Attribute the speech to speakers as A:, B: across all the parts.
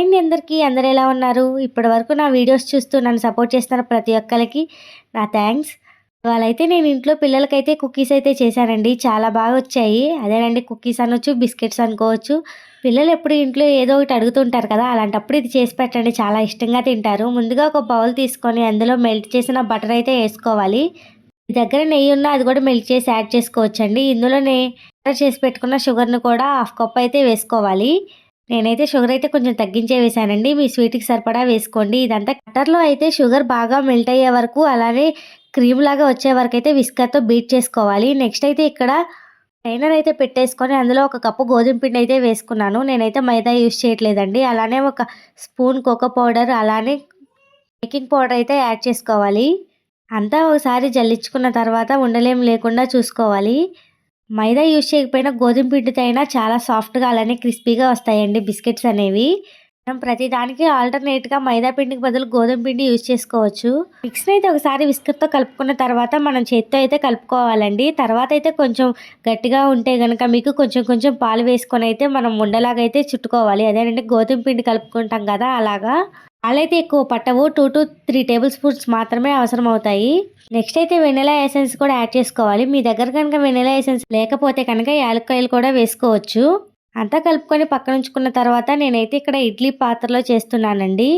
A: Hi అండి అందరికీ అందరు ఎలా ఉన్నారు? ఇప్పటి వరకు నా వీడియోస్ చూస్తూ నన్ను సపోర్ట్ చేస్తున్న ప్రతి ఒక్కరికి నా థ్యాంక్స్. వాళ్ళైతే నేను ఇంట్లో పిల్లలకైతే కుకీస్ అయితే చేశానండి. చాలా బాగా వచ్చాయి. అదేనండి కుకీస్ అనొచ్చు బిస్కెట్స్ అనుకోవచ్చు. పిల్లలు ఎప్పుడు ఇంట్లో ఏదో ఒకటి అడుగుతుంటారు కదా అలాంటప్పుడు ఇది చేసి పెట్టండి. చాలా ఇష్టంగా తింటారు. ముందుగా ఒక బౌల్ తీసుకొని అందులో మెల్ట్ చేసిన బటర్ అయితే వేసుకోవాలి. మీ దగ్గర నెయ్యి ఉన్నా అది కూడా మెల్ట్ చేసి యాడ్ చేసుకోవచ్చండి. ఇందులోనే చేసి పెట్టుకున్న షుగర్ను కూడా హాఫ్ కప్ అయితే వేసుకోవాలి. నేనైతే షుగర్ అయితే కొంచెం తగ్గించే వేసానండి మీ స్వీట్కి సరిపడా వేసుకోండి. ఇదంతా కట్టర్లో అయితే షుగర్ బాగా మెల్ట్ అయ్యే వరకు అలానే క్రీమ్ లాగా వచ్చే వరకు అయితే విస్కర్తో బీట్ చేసుకోవాలి. నెక్స్ట్ అయితే ఇక్కడ ట్రైనర్ అయితే పెట్టేసుకొని అందులో ఒక కప్పు గోధుమ పిండి అయితే వేసుకున్నాను. నేనైతే మైదా యూస్ చేయట్లేదండి. అలానే ఒక స్పూన్ కోకో పౌడర్ అలానే బేకింగ్ పౌడర్ అయితే యాడ్ చేసుకోవాలి. అంతా ఒకసారి జల్లించుకున్న తర్వాత ఉండలేం లేకుండా చూసుకోవాలి. మైదా యూజ్ చేయకపోయినా గోధుమ పిండితో అయినా చాలా సాఫ్ట్గా అలానే క్రిస్పీగా వస్తాయండి బిస్కెట్స్ అనేవి. మనం ప్రతిదానికి ఆల్టర్నేట్గా మైదా పిండికి బదులు గోధుమ పిండి యూజ్ చేసుకోవచ్చు. మిక్స్ని అయితే ఒకసారి విస్కర్తో కలుపుకున్న తర్వాత మనం చేత్తో అయితే కలుపుకోవాలండి. తర్వాత అయితే కొంచెం గట్టిగా ఉంటే కనుక మీకు కొంచెం కొంచెం పాలు వేసుకొని అయితే మనం ఉండలాగా అయితే చుట్టుకోవాలి. అదేనంటే గోధుమ పిండి కలుపుకుంటాం కదా అలాగా. పాలైతే ఎక్కువ పట్టవు two to three tablespoons మాత్రమే అవసరం అవుతాయి నెక్స్ట్ అయితే వెనిలా ఎసెన్స్ కూడా యాడ్ చేసుకోవాలి. మీ దగ్గర కనుక వెనిలా ఎసెన్స్ లేకపోతే కనుక యాలక్కాయలు కూడా వేసుకోవచ్చు. అంతా కలుపుకొని పక్కన ఉంచుకున్న తర్వాత నేనైతే ఇక్కడ ఇడ్లీ పాత్రలో చేస్తున్నానండి.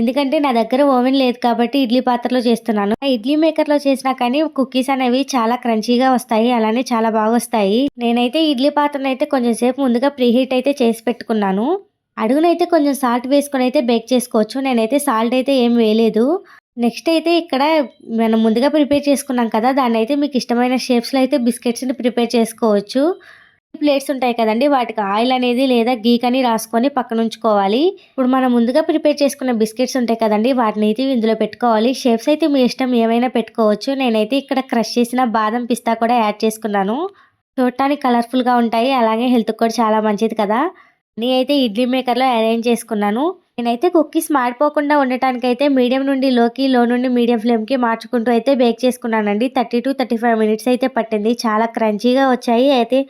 A: ఎందుకంటే నా దగ్గర ఓవెన్ లేదు కాబట్టి ఇడ్లీ పాత్రలో చేస్తున్నాను. ఇడ్లీ మేకర్లో చేసినా కానీ కుకీస్ అనేవి చాలా క్రంచీగా వస్తాయి. అలానే చాలా బాగా వస్తాయి. నేనైతే ఇడ్లీ పాత్రను అయితే కొంచెం సేపు ముందుగా ప్రీహీట్ అయితే చేసి పెట్టుకున్నాను. అడుగునైతే కొంచెం సాల్ట్ వేసుకొని అయితే బేక్ చేసుకోవచ్చు. నేనైతే సాల్ట్ అయితే ఏం వేయలేదు. నెక్స్ట్ అయితే ఇక్కడ మనం ముందుగా ప్రిపేర్ చేసుకున్నాం కదా దాన్ని అయితే మీకు ఇష్టమైన షేప్స్లో అయితే బిస్కెట్స్ని ప్రిపేర్ చేసుకోవచ్చు. ప్లేట్స్ ఉంటాయి కదండి వాటికి ఆయిల్ అనేది లేదా గీక్ అని రాసుకొని పక్కన ఉంచుకోవాలి. ఇప్పుడు మనం ముందుగా ప్రిపేర్ చేసుకున్న బిస్కెట్స్ ఉంటాయి కదండి వాటిని అయితే ఇందులో పెట్టుకోవాలి. షేప్స్ అయితే మీ ఇష్టం ఏమైనా పెట్టుకోవచ్చు. నేనైతే ఇక్కడ క్రష్ చేసిన బాదం పిస్తా కూడా యాడ్ చేసుకున్నాను. చూడటానికి కలర్ఫుల్గా ఉంటాయి అలాగే హెల్త్కి కూడా చాలా మంచిది కదా. అయితే ఇడ్లీ మేకర్లో అరేంజ్ చేసుకున్నాను. నేనైతే కుక్కీస్ మాడిపోకుండా ఉండటానికి అయితే మీడియం నుండి లోకి లో నుండి మీడియం ఫ్లేమ్కి మార్చుకుంటూ అయితే బేక్ చేసుకున్నానండి. Thirty to thirty five minutes అయితే పట్టింది. చాలా క్రంచీగా వచ్చాయి. అయితే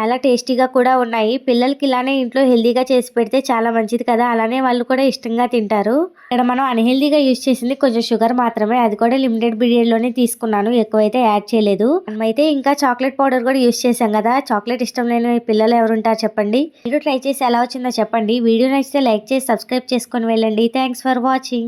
A: చాలా టేస్టీగా కూడా ఉన్నాయి. పిల్లలకి ఇలానే ఇంట్లో హెల్దీగా చేసి పెడితే చాలా మంచిది కదా? అలానే వాళ్ళు కూడా ఇష్టంగా తింటారు. ఇక్కడ మనం అన్హెల్దీగా యూజ్ చేసింది కొంచెం షుగర్ మాత్రమే. అది కూడా లిమిటెడ్ పీరియడ్లోనే తీసుకున్నాను. ఎక్కువైతే యాడ్ చేయలేదు. మనమైతే ఇంకా చాక్లెట్ పౌడర్ కూడా యూజ్ చేసాం కదా? చాక్లెట్ ఇష్టం లేని పిల్లలు ఎవరుంటారు చెప్పండి. మీరు ట్రై చేసి ఎలా వచ్చిందో చెప్పండి. వీడియో నచ్చితే లైక్ చేసి సబ్స్క్రైబ్ చేసుకొని వెళ్ళండి. Thanks for watching.